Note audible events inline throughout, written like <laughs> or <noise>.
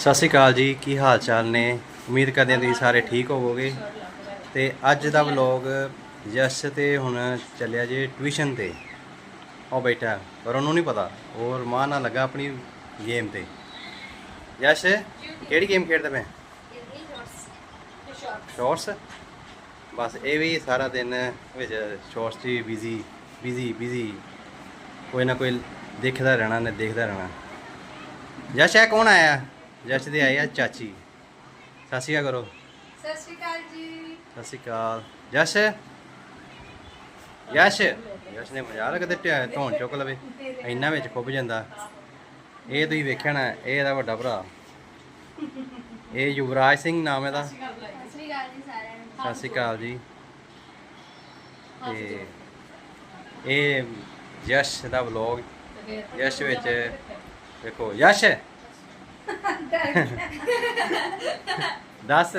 ਸਤਿ ਸ਼੍ਰੀ ਅਕਾਲ ਜੀ, ਕੀ ਹਾਲ ਚਾਲ ਨੇ? ਉਮੀਦ ਕਰਦੇ ਹਾਂ ਤੁਸੀਂ ਸਾਰੇ ਠੀਕ ਹੋਵੋਗੇ। ਤੇ ਅੱਜ ਦਾ ਵਲੌਗ ਜਸ ਤੇ ਹੁਣ ਚੱਲਿਆ ਜੇ ਟਿਊਸ਼ਨ ਤੇ। ਉਹ ਬੈਠਾ, ਪਰ ਉਹਨੂੰ ਨਹੀਂ ਪਤਾ ਉਹ ਰਮਾਨ ਨਾਲ ਲੱਗਾ ਆਪਣੀ ਗੇਮ ਤੇ। ਯਸ਼, ਕਿਹੜੀ ਗੇਮ ਖੇਡਦਾ ਮੈਂ ਸ਼ਾਰਟਸ। ਬਸ ਇਹ ਵੀ ਸਾਰਾ ਦਿਨ ਵਿੱਚ ਸ਼ਾਰਟਸ 'ਚ ਬਿਜ਼ੀ ਬਿਜ਼ੀ ਬਿਜ਼ੀ ਕੋਈ ਨਾ ਕੋਈ ਦੇਖਦਾ ਰਹਿਣਾ, ਨੇ ਦੇਖਦਾ ਰਹਿਣਾ। ਯਸ਼, ਇਹ ਕੌਣ ਆਇਆ? ਜਸ਼ ਦੇ ਆਈ ਆ ਚਾਚੀ। ਸਤਿ ਸ਼੍ਰੀ ਅਕਾਲ ਕਰੋ। ਸਤਿ ਸ਼੍ਰੀ ਅਕਾਲ ਜੀ। ਸਤਿ ਸ਼੍ਰੀ ਅਕਾਲ। ਜਸ਼? ਯਸ਼ ਯਸ਼ ਨੇ ਮਜ਼ਾ ਲਗਦੇ ਧੌਣ ਚੁੱਕ ਲਵੇ। ਇੰਨਾ ਵਿੱਚ ਖੁੱਭ ਜਾਂਦਾ। ਇਹ ਤੁਸੀਂ ਵੇਖਿਆ ਨਾ ਇਹ ਇਹਦਾ ਵੱਡਾ ਭਰਾ। ਇਹ ਯੁਵਰਾਜ ਸਿੰਘ ਨਾਮ ਇਹਦਾ। ਸਤਿ ਸ਼੍ਰੀ ਅਕਾਲ ਜੀ। ਸਾਰਿਆਂ ਨੂੰ। ਸਤਿ ਸ਼੍ਰੀ ਅਕਾਲ ਜੀ। ਤੇ ਇਹ ਯਸ਼ ਦਾ ਵਲੌਗ। ਯਸ਼ ਵਿੱਚ ਵੇਖੋ ਯਸ਼ <laughs> ਦੱਸ।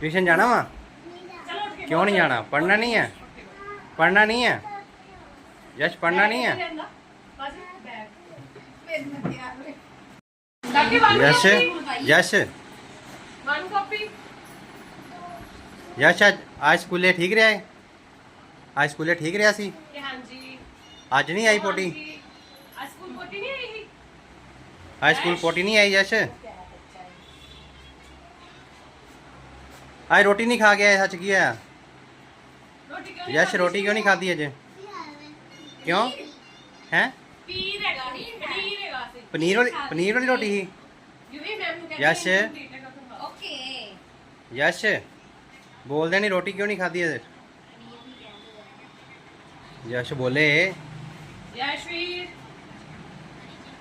ਟਿਊਸ਼ਨ ਜਾਣਾ ਵਾ? ਕਿਉਂ ਨਹੀਂ ਜਾਣਾ? ਪੜਨਾ ਨਹੀਂ ਹੈ? ਪੜਨਾ ਨਹੀਂ ਹੈ? ਯਸ਼ ਪੜਨਾ ਨਹੀਂ ਹੈ? ਯਸ਼ ਯਸ਼। ਵਨ ਕਾਪੀ ਯਸ਼ ਅੱਜ ਸਕੂਲੇ ਠੀਕ ਰਿਹਾ ਹੈ ਅੱਜ ਸਕੂਲੇ ਠੀਕ ਰਿਹਾ ਸੀ? ਹਾਂਜੀ। ਅੱਜ ਨਹੀਂ ਆਈ ਪੋਟੀ? ਅੱਜ ਸਕੂਲ ਪੋਟੀ ਨਹੀਂ ਆਈ ਅੱਜ ਸਕੂਲ ਪੋਟੀ ਨਹੀਂ ਆਈ ਯਸ਼ ਅੱਜ ਰੋਟੀ ਨਹੀਂ ਖਾ ਕੇ ਆਇਆ ਸੱਚ ਕੀ ਆ ਰੋਟੀ ਕਿਉਂ ਯਸ਼ ਰੋਟੀ ਕਿਉਂ ਨਹੀਂ ਖਾਧੀ ਅਜੇ ਕਿਉਂ ਹੈ ਪੀਰ ਹੈਗਾ ਪਨੀਰ ਹੈਗਾ ਸੀ। ਪਨੀਰ ਵਾਲੀ ਪਨੀਰ ਵਾਲੀ ਰੋਟੀ ਸੀ? ਯੂ ਵੀ ਮੈਮ ਨੂੰ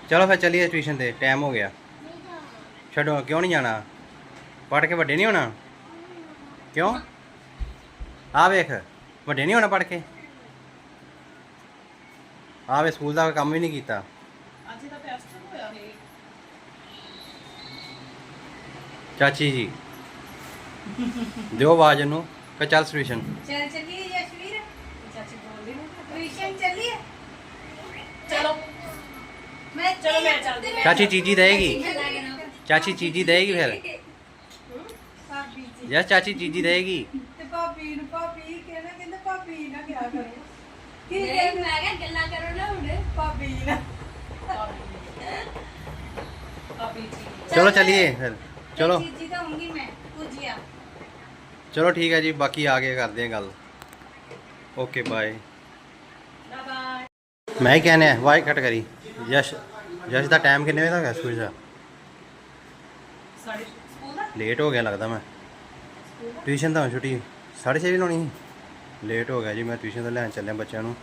ਚਲੋ ਫਿਰ ਚੱਲੀਏ ਟਿਊਸ਼ਨ ਤੇ ਟਾਈਮ ਹੋ ਗਿਆ। ਛੱਡੋ ਕਿਉਂ ਨਹੀਂ ਜਾਣਾ? ਪੜ੍ਹ ਕੇ ਵੱਡੇ ਨਹੀਂ ਹੋਣਾ? ਕਿਉਂ? ਆ ਵੇਖ ਵੱਡੇ ਨਹੀਂ ਹੋਣਾ ਪੜ੍ਹ ਕੇ? ਆ ਵੇ ਸਕੂਲ ਦਾ ਕੰਮ ਵੀ ਨਹੀਂ ਕੀਤਾ। ਅੱਜ ਦਾ ਟੈਸਟ ਹੋਇਆ ਹੈ ਚਾਚੀ ਜੀ ਦਿਓ ਆਵਾਜ਼ ਨੂੰ ਕਿ ਚੱਲ ਟਿਊਸ਼ਨ ਚਲ ਚੱਲੀਏ ਯਸ਼ਵੀਰ ਚਾਚੀ ਬੋਲਦੀ ਨਾ। ਟਿਊਸ਼ਨ ਚੱਲੀਏ। ਚਲੋ। ਚਲੋ ਮੈਂ ਚੱਲਦੀ। ਚਾਚੀ ਚੀਜੀ ਦੇਗੀ। ਚਾਚੀ ਚੀਜੀ ਦੇਗੀ ਫਿਰ। ਭਾਬੀ ਜੀ। ਯਸ ਚਾਚੀ ਚੀਜੀ ਦੇਗੀ। ਤੇ ਭਾਬੀ ਨੂੰ ਭਾਬੀ ਕਹਿੰਦਾ ਭਾਬੀ ਨਾ ਕਿਹਾ ਕਰੋ। ਕੀ ਨਹੀਂ ਕਹਿੰਦਾ? ਮੈਂ ਕਿਹਾ ਗੱਲਾਂ ਕਰੋ ਨਾ ਹੁਣ ਭਾਬੀ ਨਾ। ਕਾਪੀ ਜੀ। ਚਲੋ ਚੱਲੀਏ ਫਿਰ। ਚਲੋ। ਚੀਜੀ ਤਾਂ ਹੋਊਂਗੀ ਮੈਂ ਪੂਜੀਆ ਚਲੋ ਠੀਕ ਹੈ ਜੀ ਬਾਕੀ ਆ ਕੇ ਕਰਦੇ ਗੱਲ। Okay bye. ਮੈਂ ਹੀ ਕਹਿੰਨੇ ਵਾਈ ਕੱਟ ਕਰੀ। ਯਸ਼ ਯਸ਼ ਦਾ ਟਾਈਮ ਕਿੰਨੇ ਵਜੇ ਦਾ ਹੈਗਾ ਸਕੂਲ ਦਾ? ਲੇਟ ਹੋ ਗਿਆ ਲੱਗਦਾ ਮੈਂ। ਟਿਊਸ਼ਨ ਤਾਂ ਛੁੱਟੀ। 6:30 ਵਜੇ ਲਾਉਣੀ ਲੇਟ ਹੋ ਗਿਆ ਜੀ ਮੈਂ ਟਿਊਸ਼ਨ ਤੋਂ ਲੈਣ ਚੱਲਿਆ ਬੱਚਿਆਂ ਨੂੰ।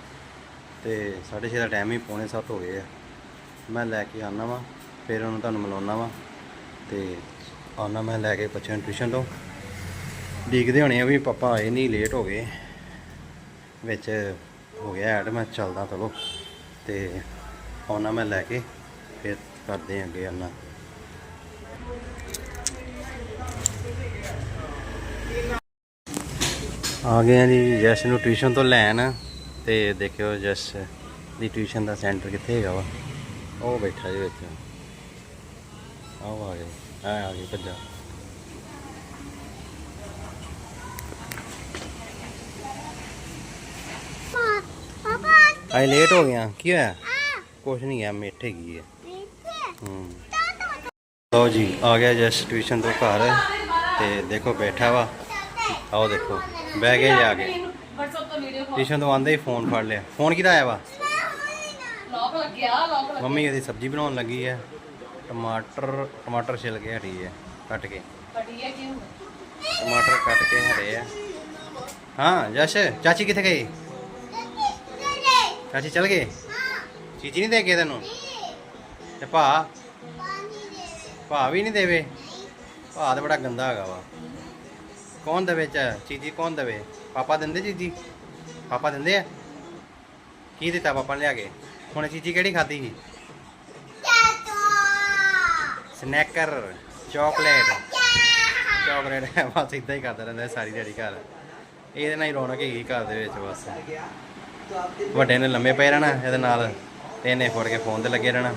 ਤੇ 6:30 ਦਾ ਟਾਈਮ ਹੀ ਪੌਣੇ 7 ਹੋ ਗਏ ਆ। ਮੈਂ ਲੈ ਕੇ ਆਉਣਾ ਵਾ ਫਿਰ ਉਹਨੂੰ ਤੁਹਾਨੂੰ ਮਿਲਾਉਣਾ ਵਾ। ਤੇ ਆਉਣਾ ਮੈਂ ਲੈ ਕੇ ਬੱਚਿਆਂ ਨੂੰ ਟਿਊਸ਼ਨ ਤੋਂ। ਦੇਖਦੇ ਹੋਣੇ ਆ ਵੀ ਪਾਪਾ ਆਏ ਨਹੀਂ ਲੇਟ ਹੋ ਗਏ। ਵਿੱਚ ਹੋ ਗਿਆ ਐਡ ਮੈਂ ਚੱਲਦਾ ਚਲੋ। ਤੇ ਆਉਣਾ ਮੈਂ ਲੈ ਕੇ, ਫਿਰ ਕਰਦੇ ਆਂ ਅੱਗੇ ਆਉਣਾ ਆ ਗਏ ਆ ਜੀ ਜੈਸ ਨੂੰ ਟਿਊਸ਼ਨ ਤੋਂ ਲੈਣ, ਤੇ ਦੇਖਿਓ ਜੈਸ ਦੀ ਟਿਊਸ਼ਨ ਦਾ ਸੈਂਟਰ ਕਿੱਥੇ ਹੈਗਾ ਵਾ। ਉਹ ਬੈਠਾ ਜੀ ਵਿੱਚ। ਆਹ ਆ ਗਏ। ਆ ਆ ਗਏ, ਭੱਜਾ। ਆਏ ਲੇਟ ਹੋ ਗਿਆ ਕੀ ਹੋਇਆ? ਕੁਛ ਨਹੀਂ ਗਿਆ ਮਿੱਠ ਹੈਗੀ ਹੈ। ਹੂੰ। ਲਓ ਜੀ ਆ ਗਿਆ ਜਸ ਟਿਊਸ਼ਨ ਤੋਂ ਘਰ। ਤੇ ਦੇਖੋ ਬੈਠਾ ਵਾ। ਆਓ ਦੇਖੋ ਬਹਿ ਗਏ ਜਾ ਕੇ। ਟਿਊਸ਼ਨ ਤੋਂ ਆਂਦੇ ਹੀ ਫੋਨ ਫੜ ਲਿਆ। ਫੋਨ ਕਿਹਦਾ ਆਇਆ ਵਾ? ਲੌਕ ਲੱਗਿਆ ਲੌਕ ਲੱਗਿਆ। ਮੰਮੀ ਇਹਦੀ ਸਬਜ਼ੀ ਬਣਾਉਣ ਲੱਗੀ ਹੈ ਟਮਾਟਰ ਟਮਾਟਰ ਛਿਲ ਕੇ ਹਟੀ ਹੈ ਕੱਟ ਕੇ। ਟਮਾਟਰ ਕੱਟ ਕੇ ਹਰੇ ਆ। ਹਾਂ ਜਸ਼ ਚਾਚੀ ਕਿੱਥੇ ਗਈ? ਚਾਚੀ ਚਲ ਗਏ? ਚੀਚੀ ਨਹੀਂ ਦੇ ਕੇ ਤੈਨੂੰ ਤੇ ਭਾ? ਭਾ ਵੀ ਨਹੀਂ ਦੇਵੇ? ਭਾ ਤਾਂ ਬੜਾ ਗੰਦਾ ਹੈਗਾ ਵਾ। ਕੌਣ ਦੇਵੇ ਚਾ? ਚੀਜੀ ਕੌਣ ਦੇਵੇ? ਪਾਪਾ ਦਿੰਦੇ ਚੀਜੀ? ਪਾਪਾ ਦਿੰਦੇ ਆ? ਕੀ ਦਿੱਤਾ ਪਾਪਾ ਨੇ ਲਿਆ ਕੇ? ਹੁਣ ਚੀਜੀ ਕਿਹੜੀ ਖਾਧੀ ਸੀ? Snickers chocolate. ਚਾਕਲੇਟ ਬਸ ਇਦਾਂ ਹੀ ਕਰਦਾ ਰਹਿੰਦਾ ਸਾਰੀ ਦਿਹਾੜੀ ਘਰ। ਇਹਦੇ ਨਾਲ ਹੀ ਰੌਣਕ ਹੈਗੀ ਘਰ ਦੇ ਵਿੱਚ ਬਸ। ਵੱਡੇ ਨੇ ਲੰਮੇ ਪਏ ਰਹਿਣਾ ਇਹਦੇ ਨਾਲ ਤੇ ਇਹਨੇ ਫੜ ਕੇ ਫੋਨ ਤੇ ਲੱਗੇ ਰਹਿਣਾ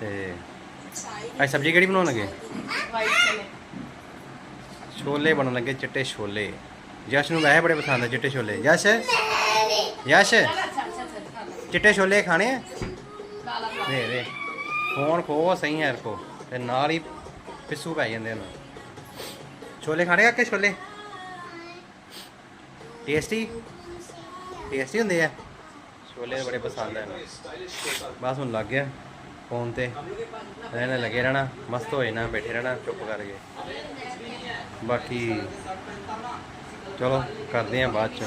ਤੇ ਅੱਜ ਸਬਜ਼ੀ ਕਿਹੜੀ ਬਣਾਉਣ ਲੱਗੇ? ਛੋਲੇ ਬਣਨ ਲੱਗੇ ਚਿੱਟੇ ਛੋਲੇ। ਯਸ਼ ਨੂੰ ਵੈਸੇ ਬੜੇ ਪਸੰਦ ਆ ਚਿੱਟੇ ਛੋਲੇ। ਯਸ਼? ਯਸ਼? ਚਿੱਟੇ ਛੋਲੇ ਖਾਣੇ ਆ? ਦੇ ਦੇ। ਫੋਨ ਖੋ, ਸਹੀ ਹੈ ਕੋ ਤੇ ਨਾਲ ਹੀ ਪਿੱਸੂ ਪੈ ਜਾਂਦੇ ਨੇ ਛੋਲੇ ਖਾਣੇ ਆ ਕਿ ਛੋਲੇ? ਟੇਸਟੀ ਟੇਸਟੀ ਹੁੰਦੇ ਆ। ਛੋਲੇ ਬੜੇ ਪਸੰਦ ਆ ਬਸ ਹੁਣ ਲੱਗ ਗਿਆ ਫੋਨ ਤੇ। ਰਹਿਣਾ ਲੱਗੇ ਰਹਿਣਾ, ਮਸਤ ਹੋਏ ਨਾ ਬੈਠੇ ਰਹਿਣਾ, ਚੁੱਪ ਕਰਕੇ। ਬਾਕੀ ਚਲੋ, ਕਰਦੇ ਆ ਬਾਅਦ ਚ।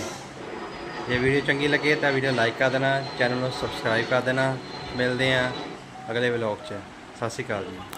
ਜੇ ਵੀਡੀਓ ਚੰਗੀ ਲੱਗੇ ਤਾਂ ਵੀਡੀਓ ਲਾਈਕ ਕਰ ਦੇਣਾ, ਚੈਨਲ ਨੂੰ ਸਬਸਕ੍ਰਾਈਬ ਕਰ ਦੇਣਾ। ਮਿਲਦੇ ਆ ਅਗਲੇ ਵਲੌਗ 'ਚ। ਸਤਿ ਸ਼੍ਰੀ ਅਕਾਲ ਜੀ।